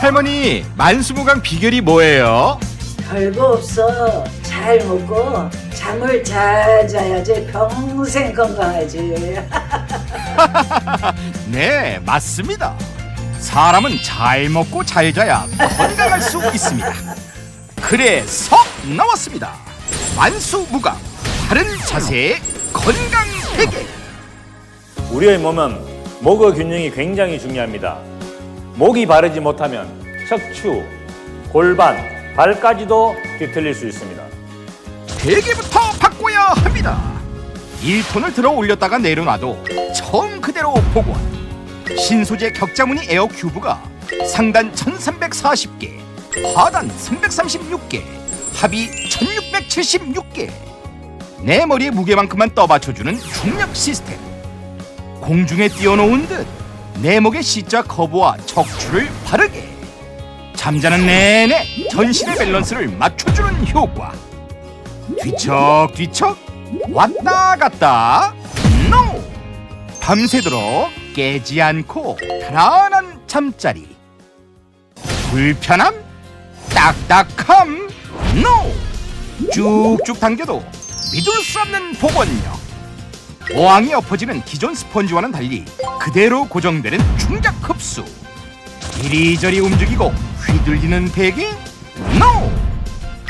할머니 만수무강 비결이 뭐예요? 별거 없어. 잘 먹고 잠을 잘 자야지 평생 건강하지. 네 맞습니다 사람은 잘 먹고 잘 자야 건강할 수 있습니다 그래서 나왔습니다 만수무강 바른 자세의 건강 베개 우리의 몸은 목의 균형이 굉장히 중요합니다. 목이 바르지 못하면 척추, 골반, 발까지도 뒤틀릴 수 있습니다. 베개부터 바꿔야 합니다. 1톤을 들어 올렸다가 내려놔도 처음 그대로 복원. 신소재 격자무늬 에어 큐브가 상단 1340개 하단 336개 합이 1676개. 내 머리의 무게만큼만 떠받쳐주는 중력 시스템. 공중에 띄워놓은 듯 내 목의 C자 커브와 척추를 바르게. 잠자는 내내 전신의 밸런스를 맞춰주는 효과. 뒤척뒤척. 왔다 갔다. 노 밤새도록 깨지 않고 편안한 잠자리. 불편함 딱딱함. 노 쭉쭉 당겨도 믿을 수 없는 복원력 어항이 엎어지는 기존 스펀지와는 달리 그대로 고정되는 충격 흡수. 이리저리 움직이고 휘둘리는 베개 노!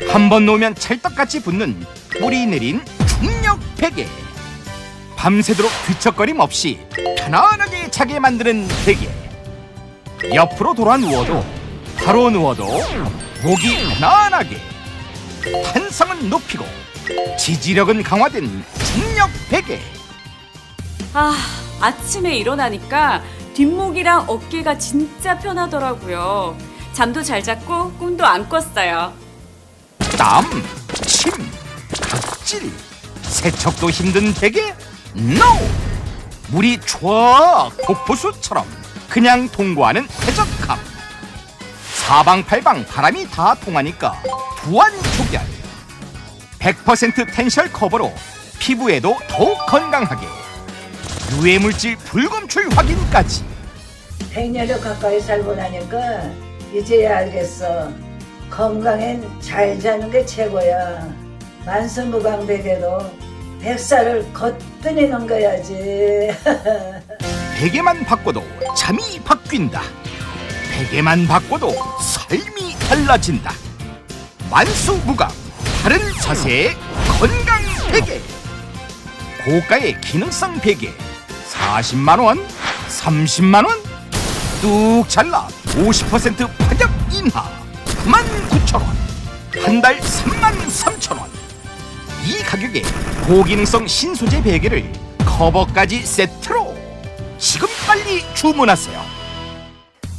한번 놓으면 찰떡같이 붙는 뿌리 내린 중력 베개. 밤새도록 뒤척거림 없이 편안하게 자게 만드는 베개. 옆으로 돌아 누워도 바로 누워도 목이 편안하게. 탄성은 높이고 지지력은 강화된 중력 베개 아, 아침에 일어나니까 뒷목이랑 어깨가 진짜 편하더라고요. 잠도 잘 잤고 꿈도 안 꿨어요. 땀, 침, 각질, 세척도 힘든 베개? NO! 물이 쫙 폭포수처럼 그냥 통과하는 쾌적함. 사방팔방 바람이 다 통하니까 부안 조결. 100% 텐셜 커버로 피부에도 더욱 건강하게. 유해 물질 불검출 확인까지. 100년을 가까이 살고 나니까 이제야 알겠어. 건강엔 잘 자는 게 최고야. 만수무강 베개도 백살을 거뜬히 넘겨야지. 베개만 바꿔도 잠이 바뀐다. 베개만 바꿔도 삶이 달라진다. 만수무강 바른 자세의 건강 베개. 고가의 기능성 베개 40만 원, 30만 원, 뚝 잘라 50% 파격 인하 99,000원. 한 달 33,000원. 이 가격에 고기능성 신소재 베개를 커버까지 세트로 지금 빨리 주문하세요.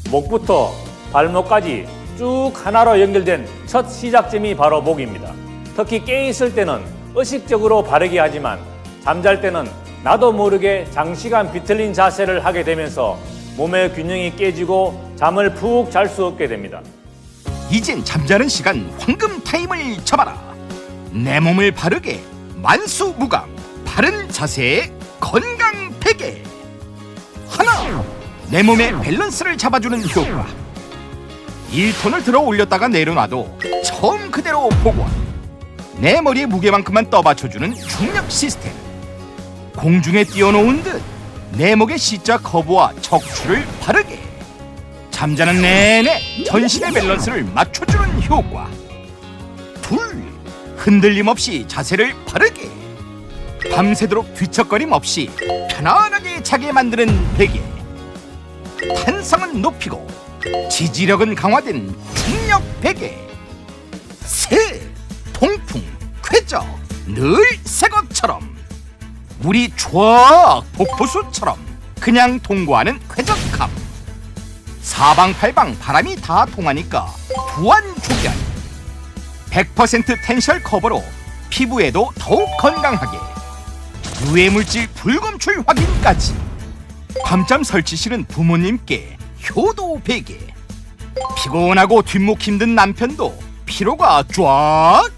목부터 발목까지 쭉 하나로 연결된 첫 시작점이 바로 목입니다. 특히 깨 있을 때는 의식적으로 바르게 하지만 잠잘 때는 나도 모르게 장시간 비틀린 자세를 하게 되면서 몸의 균형이 깨지고 잠을 푹 잘 수 없게 됩니다. 이젠 잠자는 시간 황금 타임을 잡아라. 내 몸을 바르게 만수무강 바른 자세의 건강 베개. 하나 내 몸의 밸런스를 잡아주는 효과. 1톤을 들어 올렸다가 내려놔도 처음 그대로 복원. 내 머리의 무게만큼만 떠받쳐주는 중력 시스템. 공중에 띄워놓은 듯 내 목의 C자 커브와 척추를 바르게. 잠자는 내내 전신의 밸런스를 맞춰주는 효과. 둘, 흔들림 없이 자세를 바르게. 밤새도록 뒤척거림 없이 편안하게 자게 만드는 베개. 탄성은 높이고 지지력은 강화된 중력 베개. 셋, 통풍, 쾌적, 늘 새 것처럼. 물이 쫙 폭포수처럼 그냥 통과하는 쾌적함. 사방팔방 바람이 다 통하니까 부안 조결 100% 텐셜 커버로 피부에도 더욱 건강하게. 유해 물질 불검출 확인까지. 밤잠 설치 실은 부모님께 효도 베개. 피곤하고 뒷목 힘든 남편도 피로가 쫙.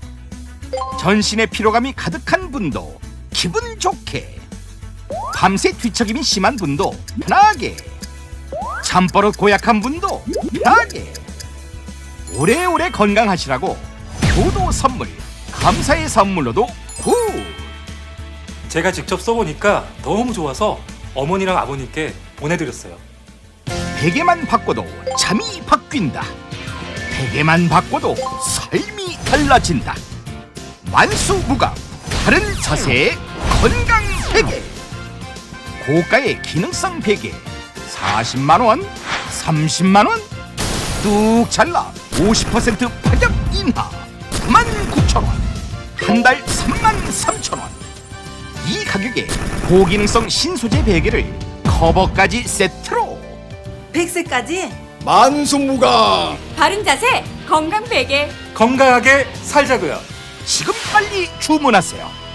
전신에 피로감이 가득한 분도 기분 좋게. 밤새 뒤척임이 심한 분도 편하게. 잠버릇 고약한 분도 편하게. 오래오래 건강하시라고 효도 선물 감사의 선물로도 굿 제가 직접 써보니까 너무 좋아서 어머니랑 아버님께 보내드렸어요. 베개만 바꿔도 잠이 바뀐다. 베개만 바꿔도 삶이 달라진다. 만수무강 바른 자세의 건강 베개. 고가의 기능성 베개. 40만원 30만원. 뚝 잘라 50% 파격 인하 99,000원. 한 달 33,000원. 이 가격에 고기능성 신소재 베개를 커버까지 세트로. 백세까지? 만수무강. 바른 자세 건강 베개. 건강하게 살자고요. 지금 빨리 주문하세요